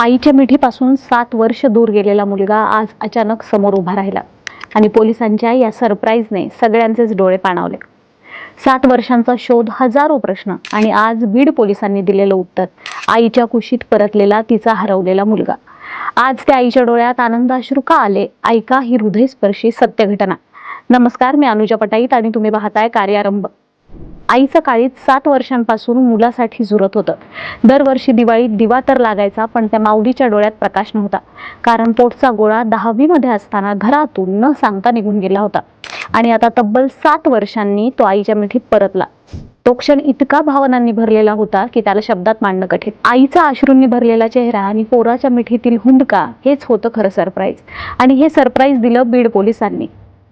आईच्या मिठीपासून सात वर्ष दूर गेलेला मुलगा आज अचानक समोर उभा राहिला आणि पोलिसांच्या या सरप्राईजने सगळ्यांचेच डोळे पाणावले. सात वर्षांचा शोध हजारो प्रश्न आणि आज बीड पोलिसांनी दिलेलं उत्तर आईच्या कुशीत परतलेला तिचा हरवलेला मुलगा. आज त्या आईच्या डोळ्यात आनंदाश्रू का आले? ऐका ही हृदयस्पर्शी सत्य घटना नमस्कार मी अनुजा पटाईत आणि तुम्ही पाहताय कार्यारंभ. आईचं काळीत सात वर्षांपासून मुलासाठी झुरत होतं. दरवर्षी दिवाळीत दिवा तर लागायचा पण त्या माऊलीच्या डोळ्यात प्रकाश नव्हता. कारण पोटचा गोळा दहावीमध्ये असताना घरातून न सांगता निघून गेला होता. आणि आता तब्बल सात वर्षांनी तो आईच्या मिठीत परतला. तो क्षण इतका भावनांनी भरलेला होता की त्याला शब्दात मांडणं कठीण. आईचा अश्रूंनी भरलेला चेहरा आणि पोराच्या मिठीतील हुंदका हेच होतं खरं सरप्राईज. आणि हे सरप्राईज दिलं बीड पोलिसांनी.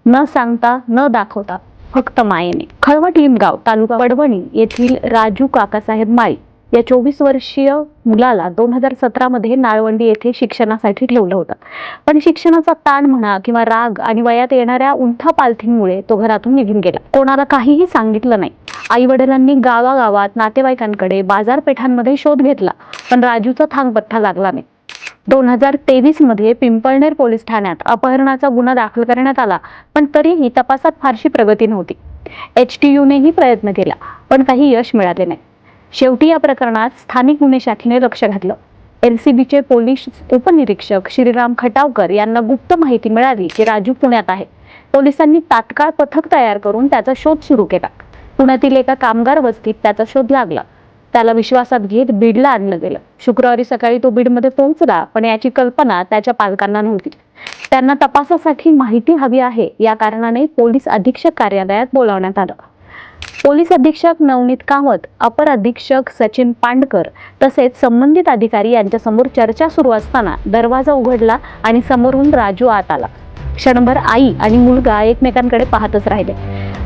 न सांगता न दाखवता फक्त मायेने. खळवट लिमगाव तालुका वडवणी येथील राजू काकासाहेब माळी या चोवीस वर्षीय मुलाला दोन हजार सतरामध्ये नाळवंडी येथे शिक्षणासाठी ठेवलं होतं. पण शिक्षणाचा ताण म्हणा किंवा राग आणि वयात येणाऱ्या उंठा पालथींमुळे तो घरातून निघून गेला. कोणाला काहीही सांगितलं नाही. आई वडिलांनी गावागावात नातेवाईकांकडे बाजारपेठांमध्ये शोध घेतला. पण राजूचा थांगपत्ता लागला नाही. दोन हजार तेवीसमध्ये पिंपळनेर पोलीस ठाण्यात अपहरणाचा गुन्हा दाखल करण्यात आला पण तरीही तपासात फारशी प्रगती नव्हती. एच टी यूनेही प्रयत्न केला पण काही यश मिळाले नाही. शेवटी या प्रकरणात स्थानिक गुन्हे शाखेने लक्ष घातलं. एलसीबीचे पोलीस उपनिरीक्षक श्रीराम खटावकर यांना गुप्त माहिती मिळाली की राजू पुण्यात आहे. पोलिसांनी तात्काळ पथक तयार करून त्याचा शोध सुरू केला. पुण्यातील एका कामगार वस्तीत त्याचा शोध लागला. त्याला विश्वासात घेत बीडला आणलं गेलं. शुक्रवारी सकाळी तो बीडमध्ये पोहोचला पण याची कल्पना त्याच्या पालकांना नव्हती. त्यांना तपासासाठी माहिती हवी आहे या कारणाने पोलीस अधीक्षक कार्यालयात बोलावण्यात आलं. पोलीस अधीक्षक नवनीत कामत अपर अधीक्षक सचिन पांडकर तसेच संबंधित अधिकारी यांच्यासमोर चर्चा सुरू असताना दरवाजा उघडला आणि समोरून राजू आत आला. क्षणभर आई आणि मुलगा एकमेकांकडे पाहतच राहिले.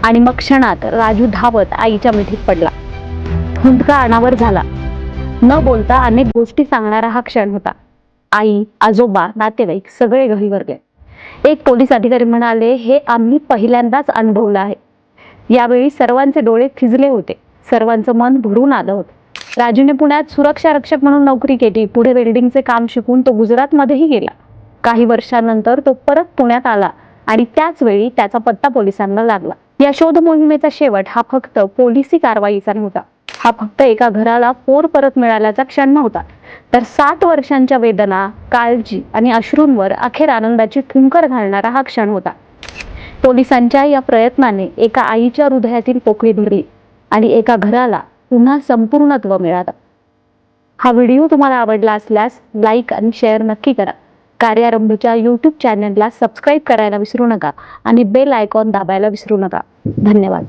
आणि मग क्षणात राजू धावत आईच्या मिठीत पडला. हुंदका अनावर झाला. न बोलता अनेक गोष्टी सांगणारा हा क्षण होता. आई आजोबा नातेवाईक सगळे गहीवर गेले एक पोलीस अधिकारी म्हणाले हे आम्ही पहिल्यांदाच अनुभवलं आहे. यावेळी सर्वांचे डोळे थिजले होते. सर्वांचं मन भरून आलं होतं. राजूने पुण्यात सुरक्षा रक्षक म्हणून नोकरी केली. पुढे वेल्डिंगचे काम शिकून तो गुजरातमध्येही गेला. काही वर्षानंतर तो परत पुण्यात आला आणि त्याच वेळी त्याचा पत्ता पोलिसांना लागला. या शोध मोहिमेचा शेवट हा फक्त पोलिसी कारवाईचा नव्हता. हा फक्त एका घराला पोर परत मिळाल्याचा क्षण नव्हता. तर सात वर्षांच्या वेदना काळजी आणि अश्रूंवर अखेर आनंदाची ठुंकर घालणारा हा क्षण होता. पोलिसांच्या या प्रयत्नाने एका आईच्या हृदयातील पोकळी भरली आणि एका घराला पुन्हा संपूर्णत्व मिळालं. हा व्हिडिओ तुम्हाला आवडला असल्यास लाईक आणि शेअर नक्की करा. कार्यारंभच्या यूट्यूब चॅनलला सबस्क्राईब करायला विसरू नका आणि बेल आयकॉन दाबायला विसरू नका. धन्यवाद.